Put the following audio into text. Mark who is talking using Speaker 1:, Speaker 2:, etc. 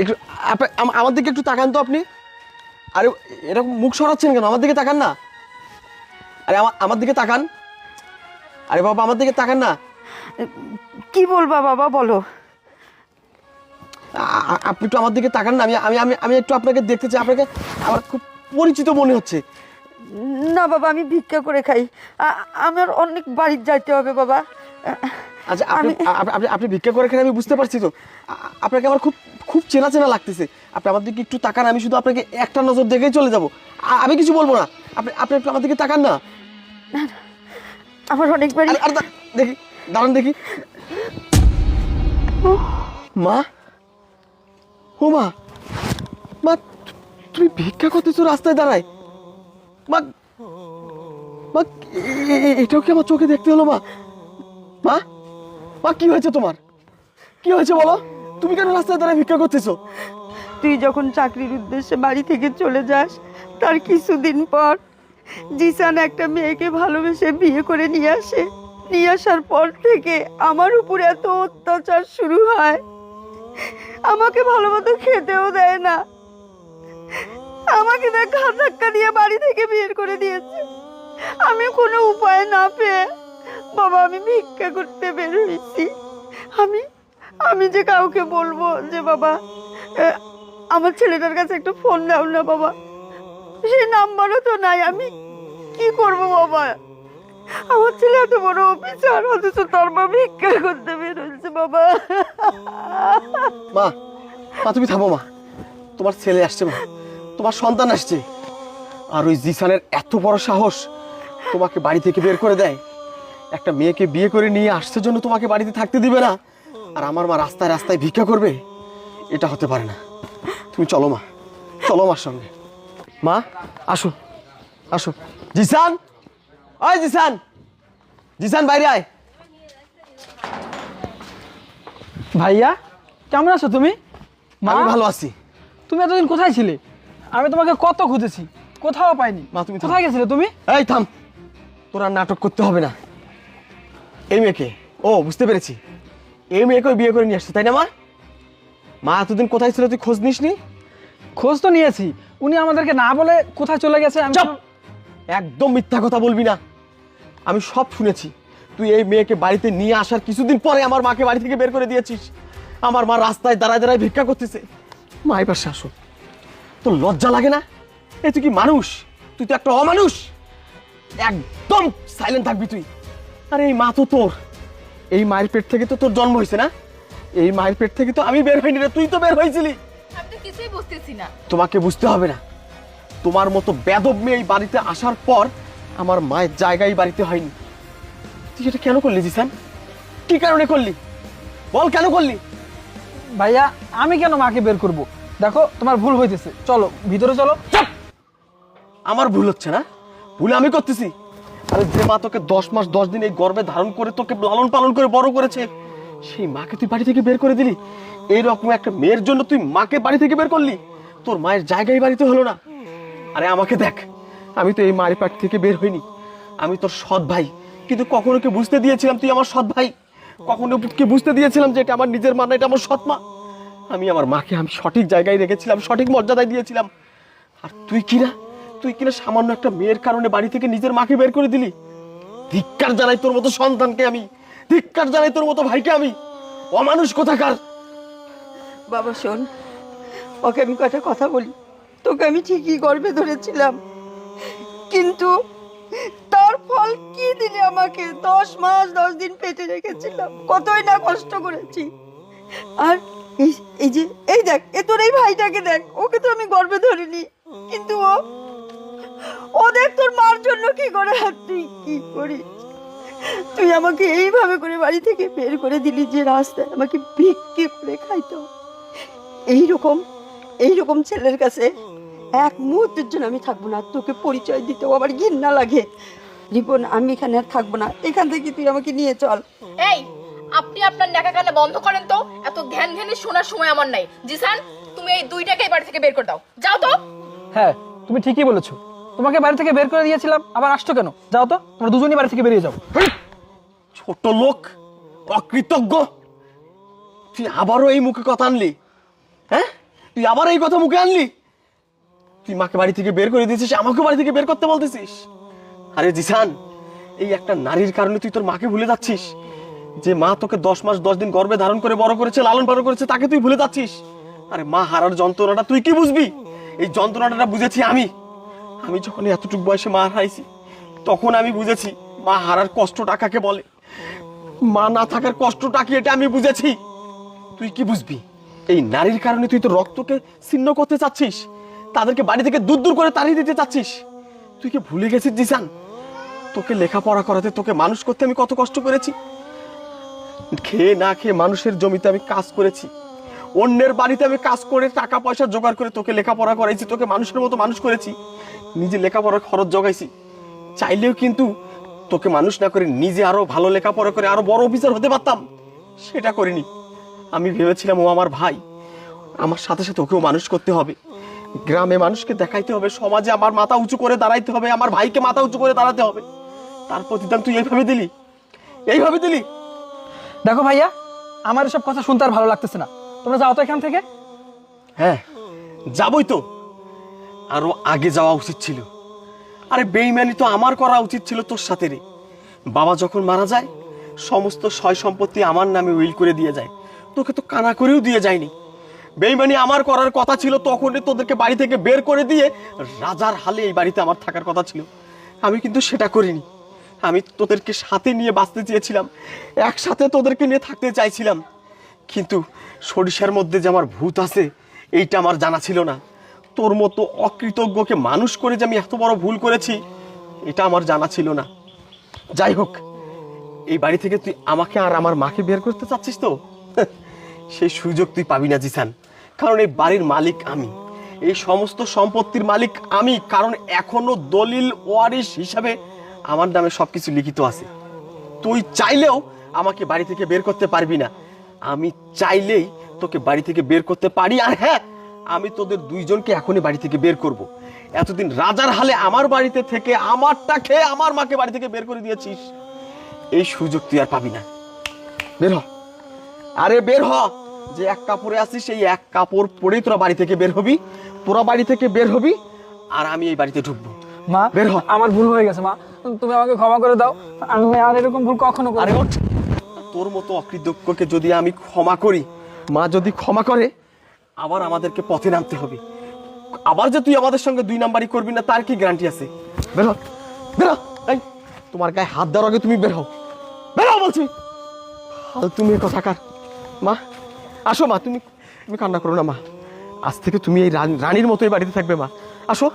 Speaker 1: একটু আমার দিকে একটু তাকান তো আপনি। আরে এরকম মুখ সরাচ্ছেন কেন? আমার দিকে তাকান না। আরে আমার আমার দিকে তাকান। আরে বাবা আমার দিকে তাকান না।
Speaker 2: কি বলবা বাবা বলো।
Speaker 1: আপনি একটু আমার দিকে তাকান না। আমি আমি আমি আমি একটু আপনাকে দেখতে চাই। আপনাকে আমার খুব পরিচিত মনে হচ্ছে।
Speaker 2: না বাবা আমি ভিক্ষা করে খাই। আমার অনেক বাড়ির যাইতে হবে বাবা।
Speaker 1: আচ্ছা আপনি
Speaker 2: আমি-
Speaker 1: আপনি আপনি ভিক্ষা করে খেলে আমি বুঝতে পারছি তো। আপনাকে আমার খুব খুব চেনা চেনা লাগতেছে। আপনি আমার দিকে একটু তাকান আমি শুধু আপনাকে একটা নজর দেখেই চলে যাব। আমি কিছু বলব না। আপনি আপনি একটু আমার দিকে তাকান না।
Speaker 2: আমার অনেক বাড়ি
Speaker 1: আরে- আরে দা- দেখি দাঁড়ান দেখি। মা? ও মা মা তুমি ভিক্ষা করতেছো রাস্তায় দাঁড়ায়। মা মা এটাও কি আমার চোখে দেখতে হলো মা? মা মা কি হয়েছে তোমার? কি হয়েছে বলো? তুমি কেন রাস্তায় দাঁড়ায় ভিক্ষা করতেছো?
Speaker 2: তুই যখন চাকরির উদ্দেশ্যে বাড়ি থেকে চলে যাস, তার কিছুদিন পর জিসান একটা মেয়েকে ভালোবেসে বিয়ে করে নিয়ে আসে। নিয়ে আসার পর থেকে আমার উপরে এত অত্যাচার শুরু হয়। আমাকে ভালো মতো খেতেও দেয় না। আমাকে দেখ ধাক্কা দিয়ে বাড়ি থেকে বের করে দিয়েছে। আমি কোনো উপায় না পেয়ে বাবা আমি ভিক্ষা করতে বের হয়েছি। আমি আমি যে কাউকে বলব যে বাবা আমার ছেলেটার কাছে একটা ফোন দাও না বাবা। সে নাম্বারও তো নাই, আমি কি করব বাবা? আমার ছেলে এত বড় অফিসার, অথচ তার মা ভিক্ষা করতে বের হয়েছে বাবা।
Speaker 1: মা মা, তুমি থামো মা। তোমার ছেলে আসছে মা, তোমার সন্তান আসছে। আর ওই জিসানের এত বড় সাহস তোমাকে বাড়ি থেকে বের করে দেয়। একটা মেয়েকে বিয়ে করে নিয়ে আসছে জন্য তোমাকে বাড়িতে থাকতে দিবে না। আর আমার মা রাস্তায় রাস্তায় ভিক্ষা করবে এটা হতে পারে না। তুমি চলো মা চলো আমার সঙ্গে। মা আসো আসো। জিসান ওই জিসান। জিসান বাইরে আয়।
Speaker 3: ভাইয়া কেমন আছো তুমি? মা
Speaker 1: আমি ভালো আছি।
Speaker 3: তুমি এতদিন কোথায় ছিলে? আমি তোমাকে কত খুঁজেছি কোথাও পাইনি।
Speaker 1: মা, তুমি
Speaker 3: কোথায় গেছিলে তুমি?
Speaker 1: এই থাম। তোর নাটক করতে হবে না। এই মেয়েকে। ও বুঝতে পেরেছি। এই মেয়েকে বিয়ে করে নিয়ে আসছে তাই না মা? মা এতদিন কোথায় ছিল তুই খোঁজ নিসনি?
Speaker 3: খোঁজ তো নিয়েছি। উনি আমাদেরকে না বলে কোথায় চলে গেছে আমি
Speaker 1: চুপ! একদম মিথ্যা কথা বলবি না। আমি সব শুনেছি। তুই এই মেয়েকে বাড়িতে নিয়ে আসার কিছুদিন পরে আমার মাকে বাড়ি থেকে বের করে দিয়েছিস। আমার মা রাস্তায় দাঁড়ায় দাঁড়ায় ভিক্ষা করতেছে। মা এই পাশে আসো তোর লজ্জা লাগে না? এ তুই কি মানুষ? তুই তো একটা অমানুষ। একদম সাইলেন্ট থাকবি তুই। আরে এই মা তো তোর। এই মায়ের পেট থেকে তো তোর জন্ম হয়েছে না? এই মায়ের পেট থেকে তো আমি বের হইনি রে তুই তো বের হয়েছিলি
Speaker 4: আমি তো কিছুই বুঝতেছি না।
Speaker 1: তোমাকে বুঝতে হবে না। তোমার মতো বেদব মেয়ে এই বাড়িতে আসার পর আমার মায়ের জায়গায় বাড়িতে হয়নি। তুই এটা কেন করলি জিসান? কি কারণে করলি? বল কেন করলি?
Speaker 3: ভাইয়া আমি কেন মাকে বের করব? দেখো তোমার ভুল হইতেছে। চলো ভিতরে চলো।
Speaker 1: আমার ভুল হচ্ছে না। ভুল আমি করতেছি। আরে যে মা তোকে দশ মাস, দশ দিন এই গর্বে ধারণ করে তোকে লালন পালন করে বড় করেছে, সেই মাকে তুই বাড়ি থেকে বের করে দিলি? এইরকম একটা মেয়ের জন্য তুই মাকে বাড়ি থেকে বের করলি? তোর মায়ের জায়গায় বাড়িতে হলো না। আরে আমাকে দেখ, আমি তো এই মায়ের পাট থেকে বের হইনি। আমি তোর সৎ ভাই। কিন্তু কখনো কি বুঝতে দিয়েছিলাম তুই আমার সৎ ভাই? কখনো কি বুঝতে দিয়েছিলাম যে এটা আমার নিজের মা না, এটা আমার সৎ মা? আমি আমার মাকে আমি সঠিক জায়গায় রেখেছিলাম, সঠিক মর্যাদায় দিয়েছিলাম। আর তুই কিনা তুই কিনা সামান্য একটা মেয়ের কারণে বাড়ি থেকে নিজের মাকে বের করে দিলি? ধিক্কার জানাই তোর মতো সন্তানকে আমি। ধিক্কার জানাই তোর মতো ভাইকে আমি। অমানুষ কোথাকার?
Speaker 2: বাবা, শোন, ওকে আমি কটা কথা বলি। তোকে আমি ঠিকই গর্বে ধরেছিলাম। কিন্তু তার ফল কি দিলে আমাকে? দশ মাস, দশ দিন পেটে রেখেছিলাম। কতই না কষ্ট করেছি। আর এই এই যে, এই দেখ, এ তোর এই ভাইটাকে দেখ, ওকে তো আমি গর্বে ধরিনি। কিন্তু ও ও দেখ তোর মার জন্য কি করে আর তুই কি করিস? তুই আমাকে এইভাবে করে বাড়ি থেকে বের করে দিলি যে রাস্তায় আমাকে ভিক্ষে করে খাইতো। এইরকম এইরকম ছেলের কাছে এক মুহূর্তের জন্য আমি থাকব না। তোকে পরিচয় দিতেও আবার ঘৃণা লাগে। রিপন আমি এখানে আর থাকব না। এখান থেকে তুই আমাকে নিয়ে চল।
Speaker 4: এই আপনি আপনার নেকা কানে বন্ধ করেন তো। এত ধ্যান ধ্যানে শোনার সময় আমার নাই। জিসান তুমি এই দুইটাকে বাড়ি থেকে বের করে দাও। যাও তো।
Speaker 3: হ্যাঁ তুমি ঠিকই বলেছ। তোমাকে বাড়ি থেকে বের করে দিয়েছিলাম, আবার আসছো কেন? যাও তো, তোমরা দুজনই বাড়ি থেকে বেরিয়ে যাও।
Speaker 1: ছোট লোক, অকৃতজ্ঞ। তুই আবারও এই মুখে কথা আনলি? হ্যাঁ? তুই আবার এই কথা মুখে আনলি? তুই মাকে বাড়ি থেকে বের করে দিয়েছিস আমাকে বাড়ি থেকে বের করতে বলতেছিস? আরে জিসান, এই একটা নারীর কারণে তুই তোর মাকে ভুলে যাচ্ছিস? যে মা তোকে দশ মাস, দশ দিন গর্বে ধারণ করে, বড় করেছে, লালন পালন করেছে, তাকে তুই ভুলে যাচ্ছিস? আরে মা হারার যন্ত্রণাটা তুই কি বুঝবি? এই যন্ত্রণাটা বুঝেছি আমি। আমি যখন এতটুকু বয়সে মা হারাইছি, তখন আমি বুঝেছি মা হারার কষ্টটা কাকে বলে। মা না থাকার কষ্টটা কি এটা আমি বুঝেছি। তুই কি বুঝবি? এই নারীর কারণে তুই তো রক্তকে ছিন্ন করতে চাচ্ছিস, তাদেরকে বাড়ি থেকে দূর দূর করে তাড়িয়ে দিতে চাচ্ছিস। তুই কি ভুলে গেছিস, জিসান? তোকে লেখাপড়া করাতে, তোকে মানুষ করতে আমি কত কষ্ট করেছি। খেয়ে না খেয়ে মানুষের জমিতে আমি কাজ করেছি। অন্যের বাড়িতে আমি কাজ করে টাকা পয়সা জোগাড় করে তোকে লেখাপড়া করাইছি, তোকে মানুষের মতো মানুষ করেছি, নিজে লেখাপড়ার খরচ জোগাইছি। চাইলেও কিন্তু তোকে মানুষ না করে নিজে আরও ভালো লেখাপড়া করে আরও বড় অফিসার হতে পারতাম। সেটা করিনি। আমি ভেবেছিলাম ও আমার ভাই। আমার সাথে সাথে ওকেও মানুষ করতে হবে। গ্রামে মানুষকে দেখাইতে হবে, সমাজে আমার মাথা উঁচু করে দাঁড়াইতে হবে, আমার ভাইকে মাথা উঁচু করে দাঁড়াতে হবে। তার প্রতিদান তুই এইভাবে দিলি। এইভাবে দিলি।
Speaker 3: দেখো ভাইয়া, আমার এসব কথা শুনতে আর ভালো লাগতেছে না। তোমরা যাও তো এখান থেকে।
Speaker 1: হ্যাঁ যাবই তো। আরও আগে যাওয়া উচিত ছিল। আরে বেইমানি তো আমার করা উচিত ছিল তোর সাথে রে। বাবা যখন মারা যায়, সমস্ত সয় সম্পত্তি আমার নামে উইল করে দিয়ে যায়। তোকে তো কানা করেও দিয়ে যায়নি। বেইমানি আমার করার কথা ছিল তখনই তোদেরকে বাড়ি থেকে বের করে দিয়ে রাজার হালে এই বাড়িতে আমার থাকার কথা ছিল। আমি কিন্তু সেটা করিনি। আমি তোদেরকে সাথে নিয়ে বাঁচতে চেয়েছিলাম। একসাথে তোদেরকে নিয়ে থাকতে চাইছিলাম। কিন্তু সরিষার মধ্যে যে আমার ভূত আছে, এইটা আমার জানা ছিল না। তোর মতো অকৃতজ্ঞকে মানুষ করে যে আমি এত বড় ভুল করেছি, এটা আমার জানা ছিল না। যাই হোক, এই বাড়ি থেকে তুই আমাকে আর আমার মাকে বের করতে চাচ্ছিস তো? সেই সুযোগ তুই পাবি না, জিসান। কারণ এই বাড়ির মালিক আমি। এই সমস্ত সম্পত্তির মালিক আমি, কারণ এখনও দলিল ওয়ারিশ হিসাবে আমার নামে সবকিছু লিখিত আছে। তুই চাইলেও আমাকে বাড়ি থেকে বের করতে পারবি না। আমি চাইলেই তোকে বাড়ি থেকে বের করতে পারি আর হ্যাঁ আমি তোদের দুইজনকে এখনই বাড়ি থেকে বের করব। এতদিন রাজার হালে আমার বাড়িতে থেকে আমারটা খেয়ে আমার মাকে বাড়ি থেকে বের করে দিয়েছিস। এই সুযোগ তুই আর পাবি না। বের হ। আরে বের হ যে এক কাপড়ে আছিস সেই এক কাপড় পরেই তোরা বাড়ি থেকে বের হবি। তোরা বাড়ি থেকে বের হবি আর আমি এই বাড়িতে ঢুকবো।
Speaker 3: মা
Speaker 1: বের হ।
Speaker 3: আমার ভুল হয়ে গেছে মা। তুমি আমাকে ক্ষমা করে দাও। আমি আর এরকম ভুল কখনো
Speaker 1: আরে ওঠ। তোর মতো অকৃতজ্ঞকে যদি আমি ক্ষমা করি, মা যদি ক্ষমা করে, আবার আমাদেরকে পথে নামতে হবে। আবার যে তুই আমাদের সঙ্গে দুই নাম্বারই করবি না, তার কি গ্যারান্টি আছে? বের বের এই, তোমার গায়ে হাত দেওয়ার আগে তুমি বের হও। বের বলছি। তুমি কথা কার? মা, আসো মা, তুমি তুমি কান্না করো না মা। আজ থেকে তুমি এই রানীর মতো এই বাড়িতে থাকবে মা। আসো।